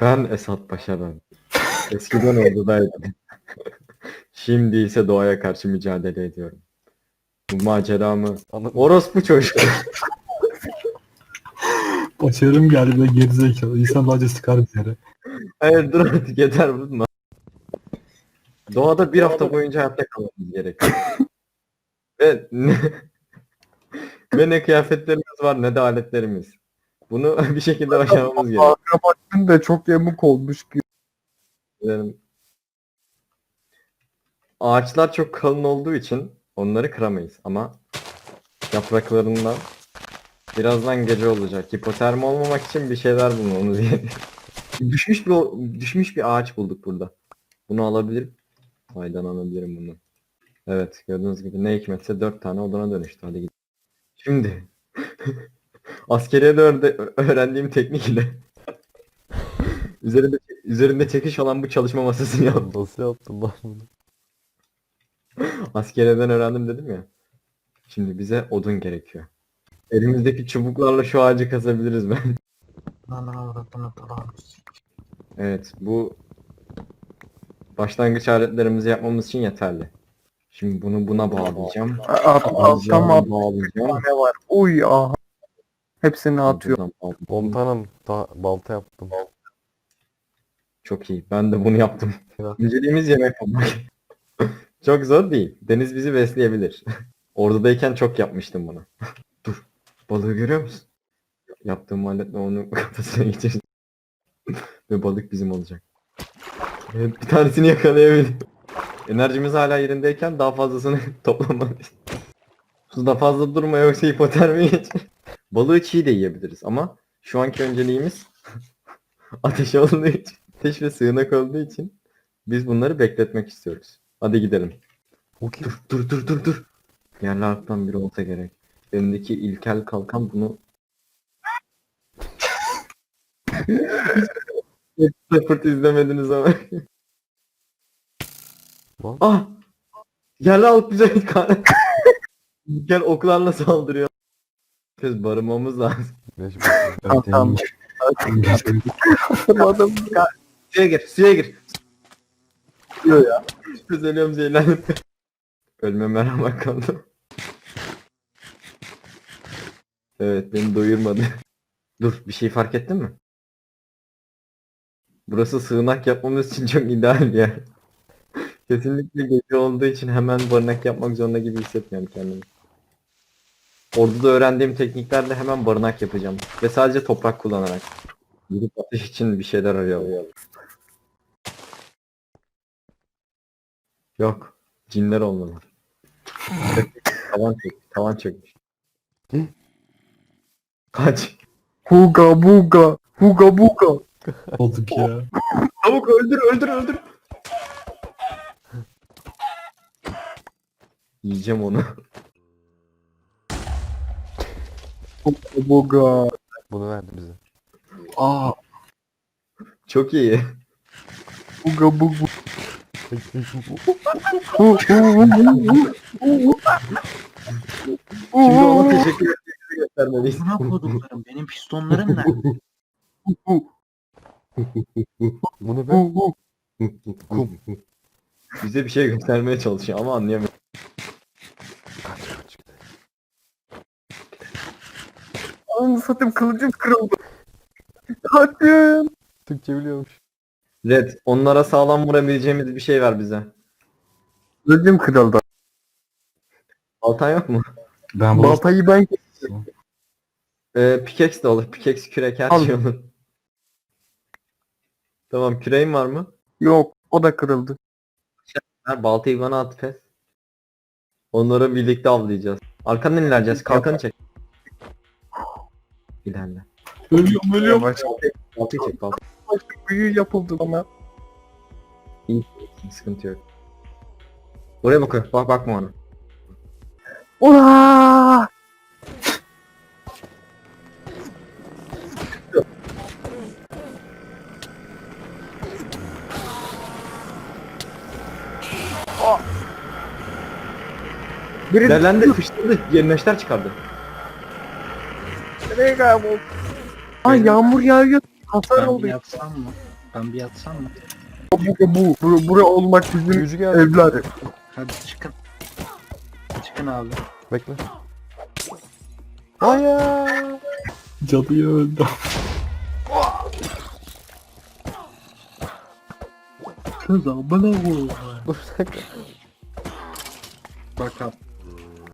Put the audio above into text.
Ben Esat Paşa ben. Eskiden ordudaydım. Şimdi ise doğaya karşı mücadele ediyorum. Bu maceramı orospu çocuğu. Başarım geldi de gerizekalı. İnsan bence sıkar bir yere. Hayır dur artık yeter vurma. Doğada bir hafta boyunca hayatta kalmamız gerekiyor. Ve ne, ve ne kıyafetlerimiz var ne de aletlerimiz. Bunu bir şekilde başarmamız gerekiyor. Akrabatın da çok yamuk olmuş gibi. Yani ağaçlar çok kalın olduğu için onları kıramayız ama yapraklarından birazdan gece olacak. Hipotermi olmamak için bir şeyler bulmamız gerekiyor. düşmüş bir düşmüş bir ağaç bulduk burada. Bunu alabilir faydalanabilirim bunu. Evet gördüğünüz gibi ne hikmetse 4 tane odana dönüştü. Hadi gidelim. Şimdi askeriyede öğrende- öğrendiğim teknik ile üzerinde üzerinde çekiş olan bu çalışma masasını yaptım. Nasıl yaptın lan bunu? Askeriyeden öğrendim dedim ya. Şimdi bize odun gerekiyor. Elimizdeki çubuklarla şu ağacı kazabiliriz ben. Evet bu başlangıç aletlerimizi yapmamız için yeterli. Şimdi bunu buna bağlayacağım. At, Alacağım, bağlayacağım. Ne var? Uy aha. Hepsini atıyor. Komutanım da balta yaptım. Çok iyi. Ben de bunu yaptım. Ya. Önceliğimiz yemek bulmak. çok zor değil. Deniz bizi besleyebilir. Ordudayken çok yapmıştım bunu. Dur. Balığı görüyor musun? Yaptığım aletle onu kafasına geçirdim. Ve balık bizim olacak. Evet, bir tanesini yakalayabildim. Enerjimiz hala yerindeyken daha fazlasını toplamalıyız. Suda fazla durma yoksa hipotermi geç. Balığı çiğ de yiyebiliriz ama şu anki önceliğimiz ateş olduğu için, ateş ve sığınak olduğu için biz bunları bekletmek istiyoruz. Hadi gidelim. O kim? Dur dur dur dur dur. Yerli harpten biri olsa gerek. Elimdeki ilkel kalkan bunu Sıfırt izlemediniz ama. Ah! Yerli halk bize. Gel oklarla saldırıyor. Biz barınmamız lazım. Beş Tamam. yani. Hatırladım. Suya gir, suya gir. Diyor ya. Biz ölüyorum zehirlendim. Ölmeme rağmen kaldım. Evet beni doyurmadı. Dur bir şey fark ettin mi? Burası sığınak yapmamız için çok ideal bir yer. Kesinlikle gece olduğu için hemen barınak yapmak zorunda gibi hissetmiyorum kendimi. Orada öğrendiğim tekniklerle hemen barınak yapacağım. Ve sadece toprak kullanarak. Gidip ateş için bir şeyler arıyorum. Yok. Cinler olmalı. tavan çök. Tavan çökmüş. Kaç. Huga buga. Huga buga. Olduk ya. Tavuk öldür öldür öldür. Yiyeceğim onu. Buga. Bunu verdi bize. Aa. Çok iyi. Huga buga. Şimdi ona teşekkür ettiğimizi göstermeliyiz. Buna koduklarım benim pistonlarım nerede? Bunu ver. Kum. Bize bir şey göstermeye çalışıyor ama anlayamıyorum. Kaç şu çıktı. Ananı satayım kılıcım kırıldı. Hadi. Türkçe biliyormuş. Red, onlara sağlam vurabileceğimiz bir şey ver bize. Kılıcım kırıldı. Baltan yok mu? Ben bunu Baltayı ben Ee, pickaxe de olur. Pickaxe kürek her Al. şey olur. Tamam küreğin var mı? Yok. O da kırıldı. Ver baltayı bana at pes. Onları birlikte avlayacağız. Arkandan ilerleyeceğiz. Kalkanı çek. İlerle. ölüyorum ölüyorum. Yavaş. Baltayı çek baltayı. Büyü yapıldı bana. Sıkıntı yok. Oraya bakıyor. Bak bakma ona. Ola! Biri Derlendi, fıştırdı. Yerleşler çıkardı. Nereye kayboldu? Ay yağmur yağıyor. hasar Ben bir aldı. yatsam mı? Ben bir yatsam mı? Bu, bu, bu, buraya olmak bizim Büyücü geldi. evler. Hadi çıkın. Çıkın abi. Bekle. Hayır. Cadıyı öldü. Kız abone ol. Dur bir dakika. Bak abi.